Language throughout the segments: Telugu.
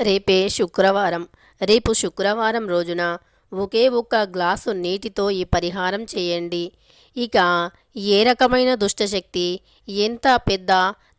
రేపే శుక్రవారం. రేపు శుక్రవారం రోజున ఒకే ఒక్క గ్లాసు నీటితో ఈ పరిహారం చేయండి. ఇక ఏ రకమైన దుష్టశక్తి ఎంత పెద్ద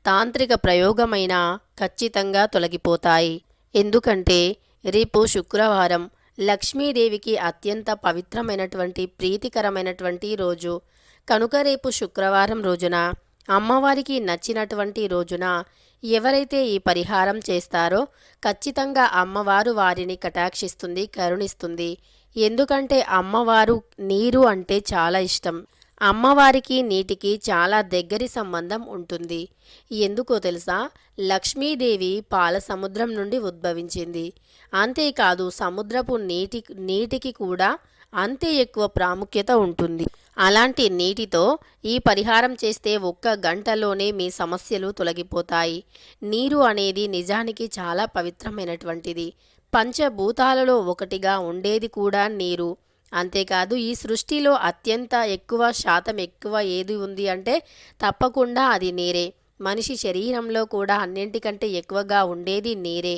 తాంత్రిక ప్రయోగమైనా ఖచ్చితంగా తొలగిపోతాయి. ఎందుకంటే రేపు శుక్రవారం లక్ష్మీదేవికి అత్యంత పవిత్రమైనటువంటి ప్రీతికరమైనటువంటి రోజు. కనుక రేపు శుక్రవారం రోజున అమ్మవారికి నచ్చినటువంటి రోజున ఎవరైతే ఈ పరిహారం చేస్తారో ఖచ్చితంగా అమ్మవారు వారిని కటాక్షిస్తుంది కరుణిస్తుంది. ఎందుకంటే అమ్మవారు నీరు అంటే చాలా ఇష్టం. అమ్మవారికి నీటికి చాలా దగ్గరి సంబంధం ఉంటుంది. ఎందుకో తెలుసా? లక్ష్మీదేవి పాల సముద్రం నుండి ఉద్భవించింది. అంతేకాదు సముద్రపు నీటి నీటికి కూడా అంతే ఎక్కువ ప్రాముఖ్యత ఉంటుంది. అలాంటి నీటితో ఈ పరిహారం చేస్తే ఒక్క గంటలోనే మీ సమస్యలు తొలగిపోతాయి. నీరు అనేది నిజానికి చాలా పవిత్రమైనటువంటిది. పంచభూతాలలో ఒకటిగా ఉండేది కూడా నీరు. అంతేకాదు ఈ సృష్టిలో అత్యంత ఎక్కువ శాతం ఎక్కువ ఏది ఉంది అంటే తప్పకుండా అది నీరే. మనిషి శరీరంలో కూడా అన్నింటికంటే ఎక్కువగా ఉండేది నీరే.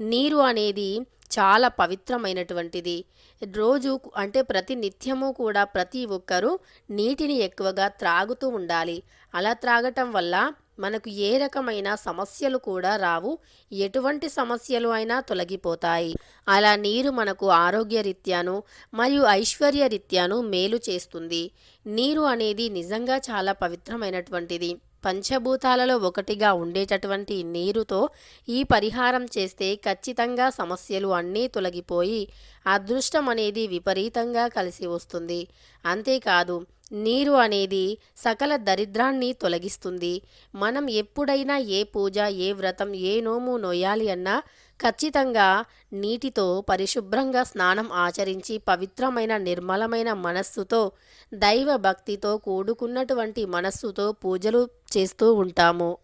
నీరు అనేది చాలా పవిత్రమైనటువంటిది. రోజు అంటే ప్రతి నిత్యము కూడా ప్రతి ఒక్కరూ నీటిని ఎక్కువగా త్రాగుతూ ఉండాలి. అలా త్రాగటం వల్ల మనకు ఏ రకమైన సమస్యలు కూడా రావు. ఎటువంటి సమస్యలు అయినా తొలగిపోతాయి. అలా నీరు మనకు ఆరోగ్య రీత్యాను మరియు ఐశ్వర్య రీత్యాను మేలు చేస్తుంది. నీరు అనేది నిజంగా చాలా పవిత్రమైనటువంటిది. పంచభూతాలలో ఒకటిగా ఉండేటటువంటి నీరుతో ఈ పరిహారం చేస్తే ఖచ్చితంగా సమస్యలు అన్నీ తొలగిపోయి అదృష్టం అనేది విపరీతంగా కలిసి వస్తుంది. అంతేకాదు నీరు అనేది సకల దరిద్రాన్ని తొలగిస్తుంది. మనం ఎప్పుడైనా ఏ పూజ ఏ వ్రతం ఏ నోము నొయ్యాలి అన్నా ఖచ్చితంగా నీటితో పరిశుభ్రంగా స్నానం ఆచరించి పవిత్రమైన నిర్మలమైన మనస్సుతో దైవ భక్తితో కూడుకున్నటువంటి మనస్సుతో పూజలు చేస్తూ ఉంటాము.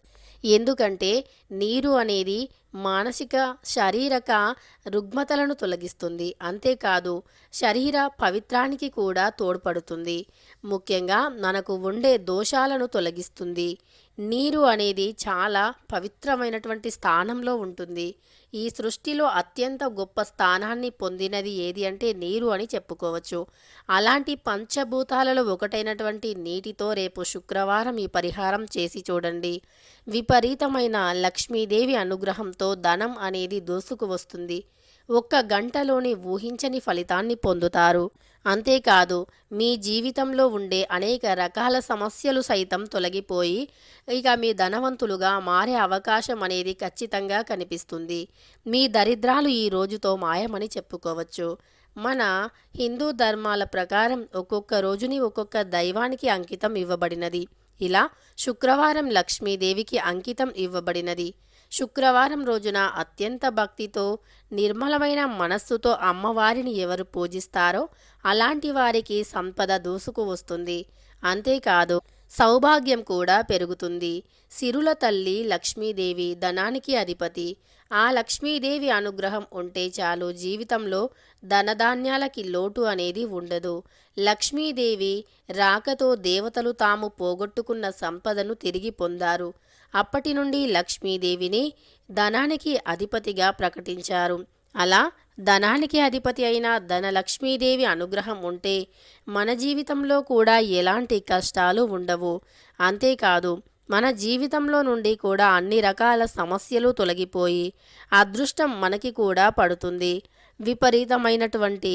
ఎందుకంటే నీరు అనేది మానసిక శారీరక రుగ్మతలను తొలగిస్తుంది. అంతేకాదు శరీర పవిత్రానికి కూడా తోడ్పడుతుంది. ముఖ్యంగా మనకు ఉండే దోషాలను తొలగిస్తుంది. నీరు అనేది చాలా పవిత్రమైనటువంటి స్థానంలో ఉంటుంది. ఈ సృష్టిలో అత్యంత గొప్ప స్థానాన్ని పొందినది ఏది అంటే నీరు అని చెప్పుకోవచ్చు. అలాంటి పంచభూతాలలో ఒకటైనటువంటి నీటితో రేపు శుక్రవారం ఈ పరిహారం చేసి చూడండి. విపరీతమైన లక్ష్మీదేవి అనుగ్రహంతో ధనం అనేది దోసుకు వస్తుంది. ఒక్క గంటలోనే ఊహించని ఫలితాన్ని పొందుతారు. అంతేకాదు మీ జీవితంలో ఉండే అనేక రకాల సమస్యలు సైతం తొలగిపోయి ఇక మీ ధనవంతులుగా మారే అవకాశం అనేది ఖచ్చితంగా కనిపిస్తుంది. మీ దరిద్రాలు ఈ రోజుతో మాయమని చెప్పుకోవచ్చు. మన హిందూ ధర్మాల ప్రకారం ఒక్కొక్క రోజుని ఒక్కొక్క దైవానికి అంకితం ఇవ్వబడినది. ఇలా శుక్రవారం లక్ష్మీదేవికి అంకితం ఇవ్వబడినది. శుక్రవారం రోజున అత్యంత భక్తితో నిర్మలమైన మనస్సుతో అమ్మవారిని ఎవరు పూజిస్తారో అలాంటి వారికి సంపద దూసుకు వస్తుంది. అంతేకాదు సౌభాగ్యం కూడా పెరుగుతుంది. సిరుల తల్లి లక్ష్మీదేవి ధనానికి అధిపతి. ఆ లక్ష్మీదేవి అనుగ్రహం ఉంటే చాలు జీవితంలో ధనధాన్యాలకి లోటు అనేది ఉండదు. లక్ష్మీదేవి రాకతో దేవతలు తాము పోగొట్టుకున్న సంపదను తిరిగి పొందారు. అప్పటి నుండి లక్ష్మీదేవిని ధనానికి అధిపతిగా ప్రకటించారు. అలా ధనానికి అధిపతి అయిన ధనలక్ష్మీదేవి అనుగ్రహం ఉంటే మన జీవితంలో కూడా ఎలాంటి కష్టాలు ఉండవు. అంతేకాదు మన జీవితంలో నుండి కూడా అన్ని రకాల సమస్యలు తొలగిపోయి అదృష్టం మనకి కూడా పడుతుంది. విపరీతమైనటువంటి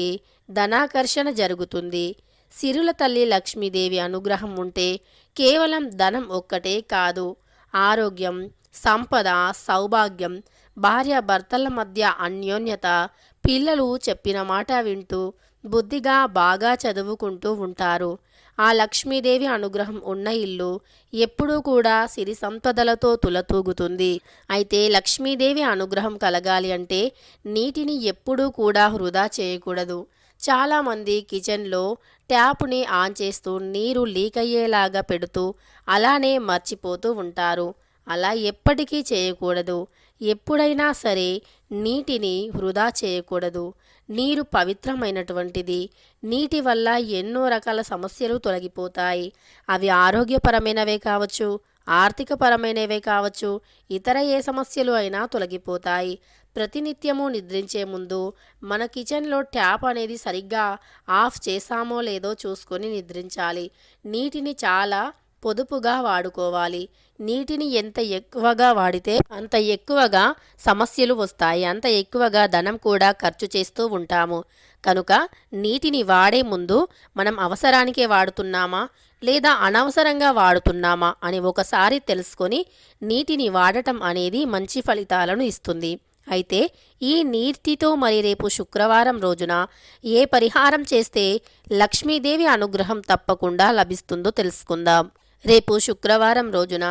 ధనాకర్షణ జరుగుతుంది. సిరుల తల్లి లక్ష్మీదేవి అనుగ్రహం ఉంటే కేవలం ధనం ఒక్కటే కాదు. ఆరోగ్యం సంపద సౌభాగ్యం భార్య భర్తల మధ్య అన్యోన్యత. పిల్లలు చెప్పిన మాట వింటూ బుద్ధిగా బాగా చదువుకుంటూ ఉంటారు. ఆ లక్ష్మీదేవి అనుగ్రహం ఉన్న ఇల్లు ఎప్పుడూ కూడా సిరి సంపదలతో తులతూగుతుంది. అయితే లక్ష్మీదేవి అనుగ్రహం కలగాలి అంటే నీటిని ఎప్పుడూ కూడా వృధా చేయకూడదు. చాలామంది కిచెన్లో ట్యాప్ని ఆన్ చేస్తూ నీరు లీక్ అయ్యేలాగా పెడుతూ అలానే మర్చిపోతూ ఉంటారు. అలా ఎప్పటికీ చేయకూడదు. ఎప్పుడైనా సరే నీటిని వృధా చేయకూడదు. నీరు పవిత్రమైనటువంటిది. నీటి వల్ల ఎన్నో రకాల సమస్యలు తొలగిపోతాయి. అవి ఆరోగ్యపరమైనవే కావచ్చు ఆర్థికపరమైనవే కావచ్చు ఇతర ఏ సమస్యలు అయినా తొలగిపోతాయి. ప్రతినిత్యము నిద్రించే ముందు మన కిచెన్లో ట్యాప్ అనేది సరిగ్గా ఆఫ్ చేసామో లేదో చూసుకొని నిద్రించాలి. నీటిని చాలా పొదుపుగా వాడుకోవాలి. నీటిని ఎంత ఎక్కువగా వాడితే అంత ఎక్కువగా సమస్యలు వస్తాయి. అంత ఎక్కువగా ధనం కూడా ఖర్చు చేస్తూ ఉంటాము. కనుక నీటిని వాడే ముందు మనం అవసరానికే వాడుతున్నామా? లేదా అనవసరంగా వాడుతున్నామా? అని ఒకసారి తెలుసుకొని నీటిని వాడటం అనేది మంచి ఫలితాలను ఇస్తుంది. అయితే ఈ నీటితో మరి రేపు శుక్రవారం రోజున ఏ పరిహారం చేస్తే లక్ష్మీదేవి అనుగ్రహం తప్పకుండా లభిస్తుందో తెలుసుకుందాం. రేపు శుక్రవారం రోజున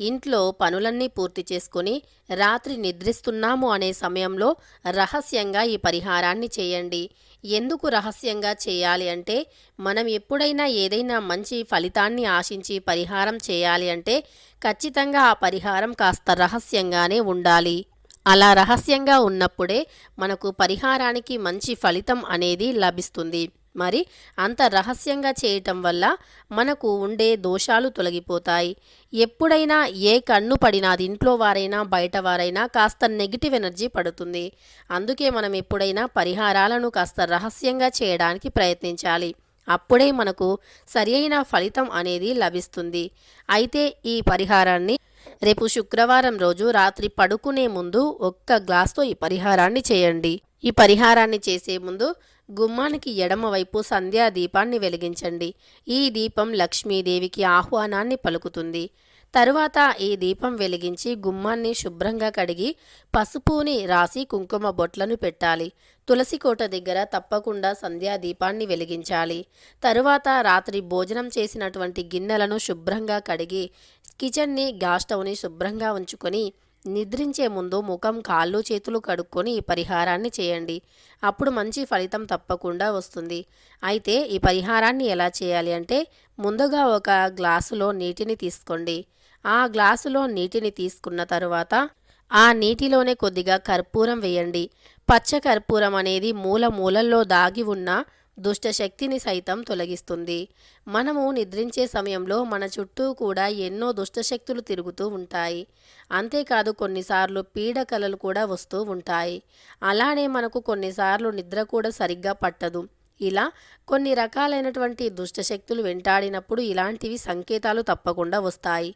ఇంట్లో పనులన్నీ పూర్తి చేసుకుని రాత్రి నిద్రిస్తున్నాము అనే సమయంలో రహస్యంగా ఈ పరిహారాన్ని చేయండి. ఎందుకు రహస్యంగా చేయాలి అంటే మనం ఎప్పుడైనా ఏదైనా మంచి ఫలితాన్ని ఆశించి పరిహారం చేయాలి అంటే ఖచ్చితంగా ఆ పరిహారం కాస్త రహస్యంగానే ఉండాలి. అలా రహస్యంగా ఉన్నప్పుడే మనకు పరిహారానికి మంచి ఫలితం అనేది లభిస్తుంది. మరి అంత రహస్యంగా చేయటం వల్ల మనకు ఉండే దోషాలు తొలగిపోతాయి. ఎప్పుడైనా ఏ కన్ను పడినా అది ఇంట్లో వారైనా బయట వారైనా కాస్త నెగిటివ్ ఎనర్జీ పడుతుంది. అందుకే మనం ఎప్పుడైనా పరిహారాలను కాస్త రహస్యంగా చేయడానికి ప్రయత్నించాలి. అప్పుడే మనకు సరి ఫలితం అనేది లభిస్తుంది. అయితే ఈ పరిహారాన్ని రేపు శుక్రవారం రోజు రాత్రి పడుకునే ముందు ఒక్క గ్లాస్తో ఈ పరిహారాన్ని చేయండి. ఈ పరిహారాన్ని చేసే ముందు గుమ్మానికి ఎడమవైపు సంధ్యా దీపాన్ని వెలిగించండి. ఈ దీపం లక్ష్మీదేవికి ఆహ్వానాన్ని పలుకుతుంది. తరువాత ఈ దీపం వెలిగించి గుమ్మాన్ని శుభ్రంగా కడిగి పసుపుని రాసి కుంకుమ బొట్లను పెట్టాలి. తులసి కోట దగ్గర తప్పకుండా సంధ్యా దీపాన్ని వెలిగించాలి. తరువాత రాత్రి భోజనం చేసినటువంటి గిన్నెలను శుభ్రంగా కడిగి కిచెన్ని గ్యాస్ స్టవ్ని శుభ్రంగా ఉంచుకొని నిద్రించే ముందు ముఖం కాళ్ళు చేతులు కడుక్కొని ఈ పరిహారాన్ని చేయండి. అప్పుడు మంచి ఫలితం తప్పకుండా వస్తుంది. అయితే ఈ పరిహారాన్ని ఎలా చేయాలి అంటే ముందుగా ఒక గ్లాసులో నీటిని తీసుకోండి. ఆ గ్లాసులో నీటిని తీసుకున్న తరువాత ఆ నీటిలోనే కొద్దిగా కర్పూరం వేయండి. పచ్చ కర్పూరం అనేది మూల మూలల్లో దాగి ఉన్న దుష్టశక్తిని సైతం తొలగిస్తుంది. మనము నిద్రించే సమయంలో మన చుట్టూ కూడా ఎన్నో దుష్టశక్తులు తిరుగుతూ ఉంటాయి. అంతేకాదు కొన్నిసార్లు పీడకలలు కూడా వస్తూ ఉంటాయి. అలానే మనకు కొన్నిసార్లు నిద్ర కూడా సరిగ్గా పట్టదు. ఇలా కొన్ని రకాలైనటువంటి దుష్టశక్తులు వెంటాడినప్పుడు ఇలాంటివి సంకేతాలు తప్పకుండా వస్తాయి.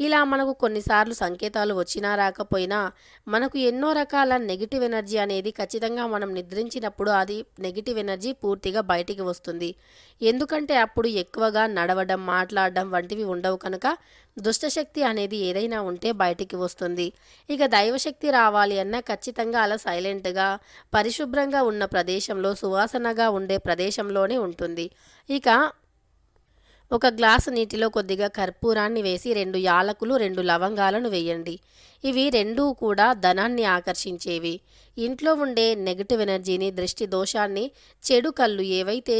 ఇలా మనకు కొన్నిసార్లు సంకేతాలు వచ్చినా రాకపోయినా మనకు ఎన్నో రకాల నెగిటివ్ ఎనర్జీ అనేది ఖచ్చితంగా మనం నిద్రించినప్పుడు అది నెగిటివ్ ఎనర్జీ పూర్తిగా బయటికి వస్తుంది. ఎందుకంటే అప్పుడు ఎక్కువగా నడవడం మాట్లాడడం వంటివి ఉండవు కనుక దుష్టశక్తి అనేది ఏదైనా ఉంటే బయటికి వస్తుంది. ఇక దైవశక్తి రావాలి అన్నా ఖచ్చితంగా అలా సైలెంట్గా పరిశుభ్రంగా ఉన్న ప్రదేశంలో సువాసనగా ఉండే ప్రదేశంలోనే ఉంటుంది. ఇక ఒక గ్లాసు నీటిలో కొద్దిగా కర్పూరాన్ని వేసి రెండు యాలకులు రెండు లవంగాలను వేయండి. ఇవి రెండూ కూడా ధనాన్ని ఆకర్షించేవి. ఇంట్లో ఉండే నెగటివ్ ఎనర్జీని దృష్టి దోషాన్ని చెడు కళ్ళు ఏవైతే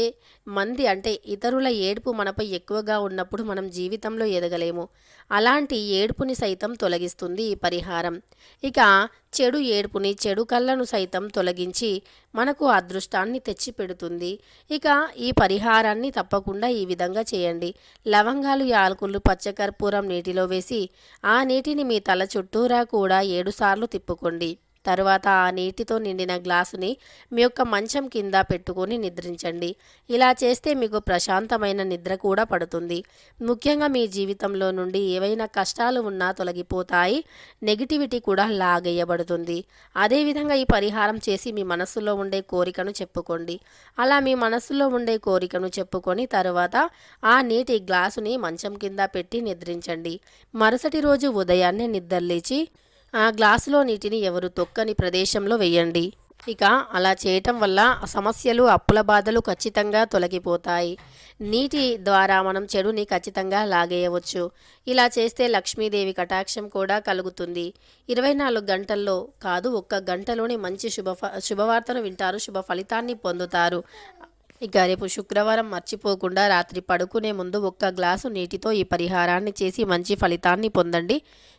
మంది అంటే ఇతరుల ఏడుపు మనపై ఎక్కువగా ఉన్నప్పుడు మనం జీవితంలో ఎదగలేము. అలాంటి ఏడుపుని సైతం తొలగిస్తుంది ఈ పరిహారం. ఇక చెడు ఏడుపుని చెడు కళ్ళను సైతం తొలగించి మనకు అదృష్టాన్ని తెచ్చిపెడుతుంది. ఇక ఈ పరిహారాన్ని తప్పకుండా ఈ విధంగా చేయండి. లవంగాలు యాలకులు పచ్చకర్పూరం నీటిలో వేసి ఆ నీటిని మీ తల చుట్టూరా కూడా ఏడుసార్లు తిప్పుకోండి. తరువాత ఆ నీటితో నిండిన గ్లాసుని మీ యొక్క మంచం కింద పెట్టుకొని నిద్రించండి. ఇలా చేస్తే మీకు ప్రశాంతమైన నిద్ర కూడా పడుతుంది. ముఖ్యంగా మీ జీవితంలో నుండి ఏవైనా కష్టాలు ఉన్నా తొలగిపోతాయి. నెగిటివిటీ కూడా లాగేయబడుతుంది. అదేవిధంగా ఈ పరిహారం చేసి మీ మనస్సులో ఉండే కోరికను చెప్పుకోండి. అలా మీ మనస్సులో ఉండే కోరికను చెప్పుకొని తరువాత ఆ నీటి గ్లాసుని మంచం కింద పెట్టి నిద్రించండి. మరుసటి రోజు ఉదయాన్నే నిద్రలేచి ఆ గ్లాసులో నీటిని ఎవరు తొక్కని ప్రదేశంలో వేయండి. ఇక అలా చేయటం వల్ల సమస్యలు అప్పుల బాధలు ఖచ్చితంగా తొలగిపోతాయి. నీటి ద్వారా మనం చెడుని ఖచ్చితంగా లాగేయవచ్చు. ఇలా చేస్తే లక్ష్మీదేవి కటాక్షం కూడా కలుగుతుంది. ఇరవై నాలుగు గంటల్లో కాదు ఒక్క గంటలోనే మంచి శుభ శుభవార్తను వింటారు శుభ ఫలితాన్ని పొందుతారు. ఇక రేపు శుక్రవారం మర్చిపోకుండా రాత్రి పడుకునే ముందు ఒక్క గ్లాసు నీటితో ఈ పరిహారాన్ని చేసి మంచి ఫలితాన్ని పొందండి.